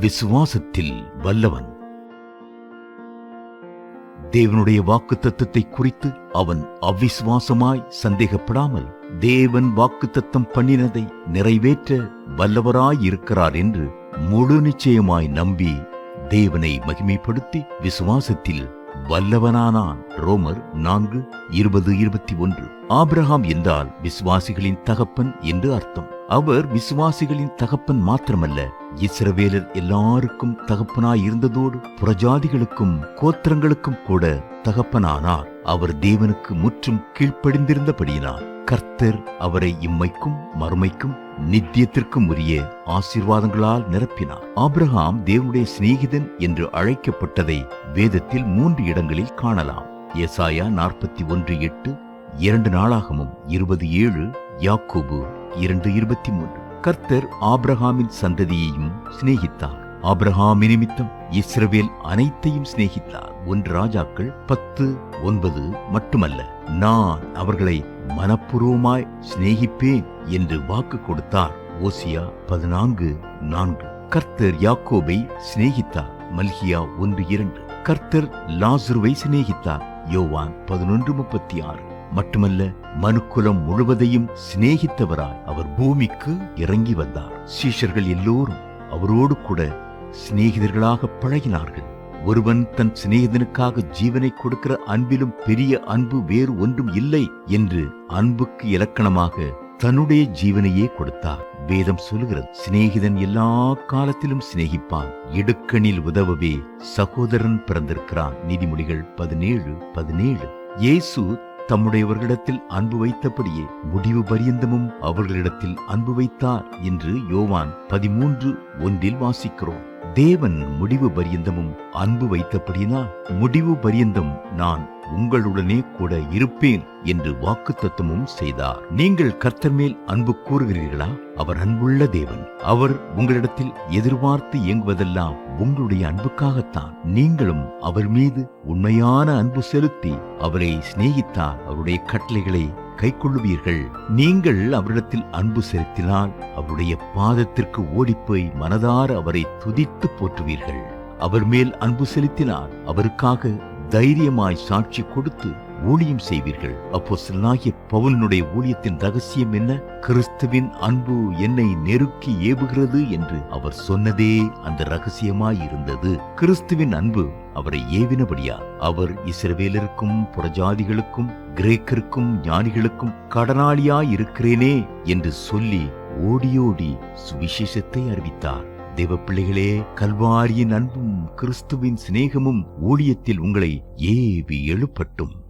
விசுவாசத்தில் வல்லவன். தேவனுடைய வாக்கு தத்துவத்தை குறித்து அவன் அவிசுவாசமாய் சந்தேகப்படாமல் தேவன் வாக்கு தத்தம் பண்ணினதை நிறைவேற்ற வல்லவராயிருக்கிறார் என்று முழு நிச்சயமாய் நம்பி தேவனை மகிமைப்படுத்தி விசுவாசத்தில் வல்லவனானான். ரோமர் நான்கு இருபது இருபத்தி ஒன்று. ஆபிரகாம் என்றால் விசுவாசிகளின் தகப்பன் என்று அர்த்தம். அவர் விசுவாசிகளின் தகப்பன் மாத்திரமல்ல இஸ்ரவேலர் எல்லாருக்கும் தகப்பனாய் இருந்ததோடு புறஜாதிகளுக்கும் கோத்திரங்களுக்கும் கூட தகப்பனானார். அவர் தேவனுக்கு முற்றும் கீழ்ப்படிந்திருந்தபடியினார் கர்த்தர் அவரை இம்மைக்கும் மறுமைக்கும் நித்தியத்திற்கும் உரிய ஆசீர்வாதங்களால் நிரப்பினார். ஆபிரகாம் தேவனுடைய சிநேகிதன் என்று அழைக்கப்பட்டதை வேதத்தில் மூன்று இடங்களில் காணலாம். எசாயா நாற்பத்தி ஒன்று எட்டு இரண்டு நாளாகமும் இருபது ஏழு யாக்கோபு இரண்டு இருபத்தி மூன்று. கர்த்தர் ஆப்ரஹாமின் சந்ததியையும் சிநேகித்தார். ஆப்ரஹாம் நிமித்தம் இஸ்ரவேல் அனைத்தையும் சிநேகித்தார். ஒன்று ராஜாக்கள் பத்து ஒன்பது மட்டுமல்ல. நான் அவர்களை மனப்பூர்வமாய் சிநேகிப்பேன் என்று வாக்கு கொடுத்தார். ஓசியா பதினான்கு நான்கு. கர்த்தர் யாக்கோபை சிநேகித்தார். மல்கியா ஒன்று இரண்டு. கர்த்தர் லாசுருவை சிநேகித்தார். யோவான் பதினொன்று முப்பத்தி ஆறு. மட்டுமல்ல மனுக்குலம் முழுவதையும் சிநேகித்தவராய் அவர் பூமிக்கு இறங்கி வந்தார். சீஷர்கள் எல்லோரும் அவரோடு கூட சிநேகிதர்களாக பழகினார்கள். ஒருவன் தன் சிநேகிதனுக்காக ஜீவனை கொடுக்கிற அன்பிலும் பெரிய அன்பு வேறு ஒன்றும் இல்லை என்று அன்புக்கு இலக்கணமாக தன்னுடைய ஜீவனையே கொடுத்தார். வேதம் சொல்லுகிறது சிநேகிதன் எல்லா காலத்திலும் சிநேகிப்பான். இடுக்கணில் உதவவே சகோதரன் பிறந்திருக்கிறான். நீதிமொழிகள் பதினேழு பதினேழு. இயேசு தம்முடையவர்களிடத்தில் அன்பு வைத்தபடியே முடிவு பரியந்தமும் அவர்களிடத்தில் அன்பு வைத்தார் என்று யோவான் பதிமூன்று ஒன்றில் வாசிக்கிறோம். தேவன் முடிவு பரியந்தமும் அன்பு வைத்தபடியினால் முடிவு பரியந்தம் நான் உங்களுடனே கூட இருப்பேன் என்று வாக்கு தத்துவமும் செய்தார். நீங்கள் கர்த்தர் மேல் அன்பு கூறுகிறீர்களா? அவர் அன்புள்ள தேவன். அவர் உங்களிடத்தில் எதிர்பார்த்து இயங்குவதெல்லாம் உங்களுடைய அன்புக்காகத்தான். நீங்களும் அவர் மீது உண்மையான அன்பு செலுத்தி அவரை சிநேகித்தால் அவருடைய கட்டளைகளை கை கொள்ளுவீர்கள் நீங்கள் அவரிடத்தில் அன்பு செலுத்தினால் அவருடைய பாதத்திற்கு ஓடிப்போய் மனதார அவரை துதித்து போற்றுவீர்கள். அவர் மேல் அன்பு செலுத்தினால் அவருக்காக தைரியமாய் சாட்சி கொடுத்து ஊழியம் செய்வீர்கள். அப்போ சிலாகிய பவுலனுடைய ஊழியத்தின் ரகசியம் என்ன? கிறிஸ்துவின் அன்பு என்னை நெருக்கி ஏவுகிறது என்று அவர் சொன்னதே அந்த ரகசியமாய் இருந்தது கிறிஸ்துவின் அன்பு அவரை ஏவினபடியா? அவர் இஸ்ரவேலருக்கும் புறஜாதிகளுக்கும் கிரேக்கருக்கும் ஞானிகளுக்கும் கடனாளியாய் இருக்கிறேனே என்று சொல்லி ஓடியோடி சுவிசேஷத்தை அறிவித்தார். தேவ பிள்ளைகளே கல்வாரியின் அன்பும் கிறிஸ்துவின் சிநேகமும் ஊழியத்தில் உங்களை ஏவி எழுப்பட்டும்.